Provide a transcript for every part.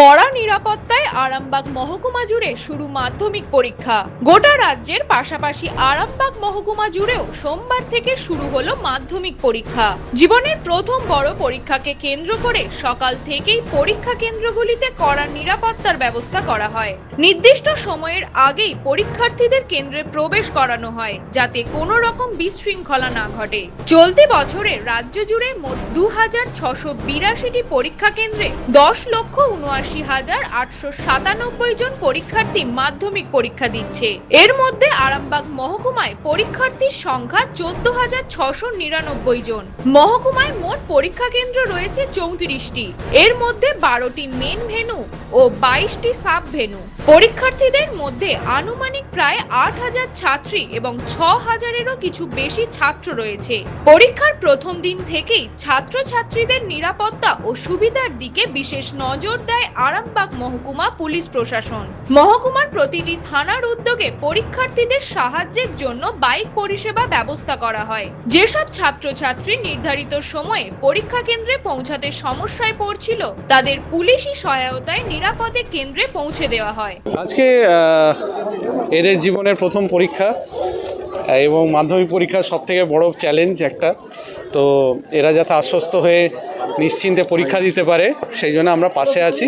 কড়া নিরাপত্তায় আরামবাগ মহকুমা জুড়ে শুরু মাধ্যমিক পরীক্ষা। গোটা রাজ্যের পাশাপাশি আরামবাগ মহকুমা জুড়েও সোমবার থেকে শুরু হলো মাধ্যমিক পরীক্ষা। জীবনের প্রথম বড় পরীক্ষাকে কেন্দ্র করে সকাল থেকেই পরীক্ষা কেন্দ্রগুলিতে কড়া নিরাপত্তার ব্যবস্থা করা হয়। নির্দিষ্ট সময়ের আগেই পরীক্ষার্থীদের কেন্দ্রে প্রবেশ করানো হয়, যাতে কোনো রকম বিশৃঙ্খলা না ঘটে। চলতি বছরে রাজ্য জুড়ে মোট দু হাজার ছশো বিরাশিটি পরীক্ষা কেন্দ্রে দশ লক্ষ উনআশি হাজার আটশো সাতানব্বই জন পরীক্ষার্থী মাধ্যমিক পরীক্ষা দিচ্ছে। এর মধ্যে আরামবাগ মহকুমায় পরীক্ষার্থীর সংখ্যা চোদ্দ হাজার ছশো নিরানব্বই জন। মহকুমায় মোট পরীক্ষা কেন্দ্র রয়েছে চৌত্রিশটি। এর মধ্যে বারোটি মেন ভেনু ও বাইশটি সাব ভেনু পরীক্ষার্থীদের মধ্যে আনুমানিক প্রায় আট হাজার ছাত্রী এবং ছ হাজারেরও কিছু বেশি ছাত্র রয়েছে। পরীক্ষার প্রথম দিন থেকেই ছাত্রছাত্রীদের নিরাপত্তা ও সুবিধার দিকে বিশেষ নজর দেয় আরামবাগ মহকুমা পুলিশ প্রশাসন। মহকুমার প্রতিটি থানার উদ্যোগে পরীক্ষার্থীদের সাহায্যের জন্য বাইক পরিষেবা ব্যবস্থা করা হয়। যেসব ছাত্রছাত্রী নির্ধারিত সময়ে পরীক্ষা কেন্দ্রে পৌঁছাতে সমস্যায় পড়ছিল, তাদের পুলিশি সহায়তায় নিরাপদে কেন্দ্রে পৌঁছে দেওয়া হয়। আজকে এদের জীবনের প্রথম পরীক্ষা এবং মাধ্যমিক পরীক্ষা সব থেকে বড় চ্যালেঞ্জ একটা। তো এরা যাতে আশ্বস্ত হয়ে নিশ্চিন্তে পরীক্ষা দিতে পারে, সেই জন্য আমরা পাশে আছি।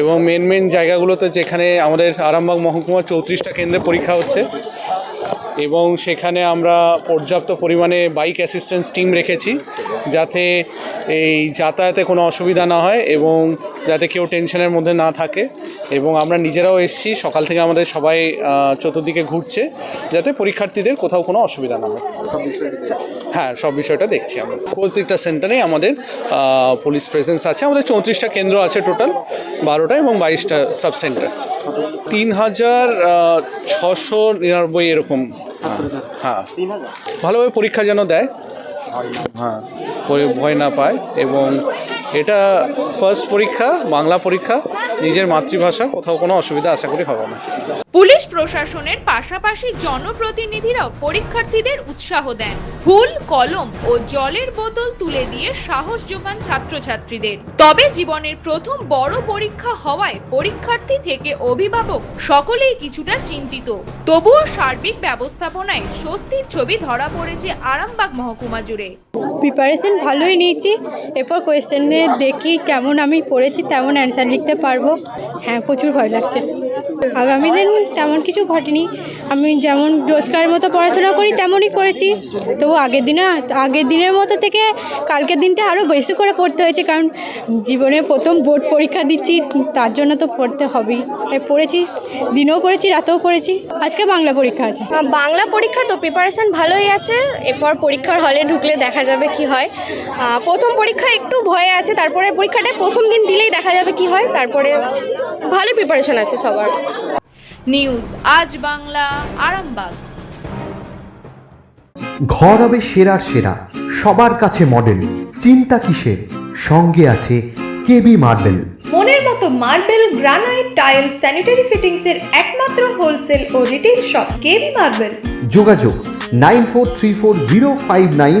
এবং মেন মেন জায়গাগুলোতে যেখানে আমাদের আরামবাগ মহকুমার চৌত্রিশটা কেন্দ্রে পরীক্ষা হচ্ছে এবং সেখানে আমরা পর্যাপ্ত পরিমাণে বাইক অ্যাসিস্ট্যান্স টিম রেখেছি যাতে এই যাতায়াতে কোনো অসুবিধা না হয় এবং যাতে কেউ টেনশনের মধ্যে না থাকে এবং আমরা নিজেরাও এসেছি, সকাল থেকে আমাদের সবাই চতুর্দিকে ঘুরছে যাতে পরীক্ষার্থীদের কোথাও কোনো অসুবিধা না হয়। হ্যাঁ সব বিষয়টা দেখছি আমরা। প্রত্যেকটা সেন্টারে আমাদের পুলিশ প্রেজেন্স আছে। আমাদের চৌত্রিশটা কেন্দ্র আছে টোটাল বারোটা এবং বাইশটা সাব সেন্টার তিন হাজার ছশো নিরানব্বই এরকম হ্যাঁ। ভালোভাবে পরীক্ষা যেন দেয়। হ্যাঁ ভয় না পায় এবং এটা ফার্স্ট পরীক্ষা, বাংলা পরীক্ষা, নিজের মাতৃভাষা, কোথাও কোনো অসুবিধা আশা করি হবে না। পুলিশ প্রশাসনের পাশাপাশি জনপ্রতিনিধিরাও পরীক্ষার্থীদের উৎসাহ দেন। ফুল কলম ও জলের বোতল তুলে দিয়ে সাহস যোগান ছাত্রছাত্রীদের। তবে জীবনের প্রথম বড় পরীক্ষা হওয়ায় পরীক্ষার্থী থেকে অভিভাবক সকলেই কিছুটা চিন্তিত। তবুও সার্বিক ব্যবস্থাপনায় স্বস্তির ছবি ধরা পড়েছে আরামবাগ মহকুমা জুড়ে। প্রিপারেশন ভালোই নিয়েছি। এরপর কোয়েশ্চেনে দেখি কেমন আমি পড়েছি, তেমন অ্যান্সার লিখতে পারব। হ্যাঁ প্রচুর ভয় লাগছে। আগামী দিন তেমন কিছু ঘটেনি। আমি যেমন রোজকার মতো পড়াশোনা করি, তেমনই করেছি। তবু আগের দিনে, আগের দিনের মতো থেকে কালকের দিনটা আরও বেশি করে পড়তে হয়েছে। কারণ জীবনে প্রথম বোর্ড পরীক্ষা দিচ্ছি, তার জন্য তো পড়তে হবেই। তাই পড়েছি, দিনেও পড়েছি, রাতেও পড়েছি। আজকে বাংলা পরীক্ষা আছে। বাংলা পরীক্ষা তো প্রিপারেশন ভালোই আছে। এরপর পরীক্ষার হলে ঢুকলে দেখা যাবে কি হয়। প্রথম পরীক্ষা একটু ভয়ে আছে, তারপরে পরীক্ষাটা প্রথম দিন দিলেই দেখা যাবে কি হয়। তারপরে ভালো প্রিপারেশন আছে সবার। নিউজ আজ বাংলা আরামবাগ। ঘর হবে সেরার সেরা সবার কাছে মডেল চিন্তা কিসের? সঙ্গে আছে কেবি মার্বেল মনের মতো মার্বেল গ্রানাইট টাইল স্যানিটারি ফিটিংসের একমাত্র হোলসেল ও রিটেল শপ কেবি মার্বেল যোগাযোগ nine four three four zero five nine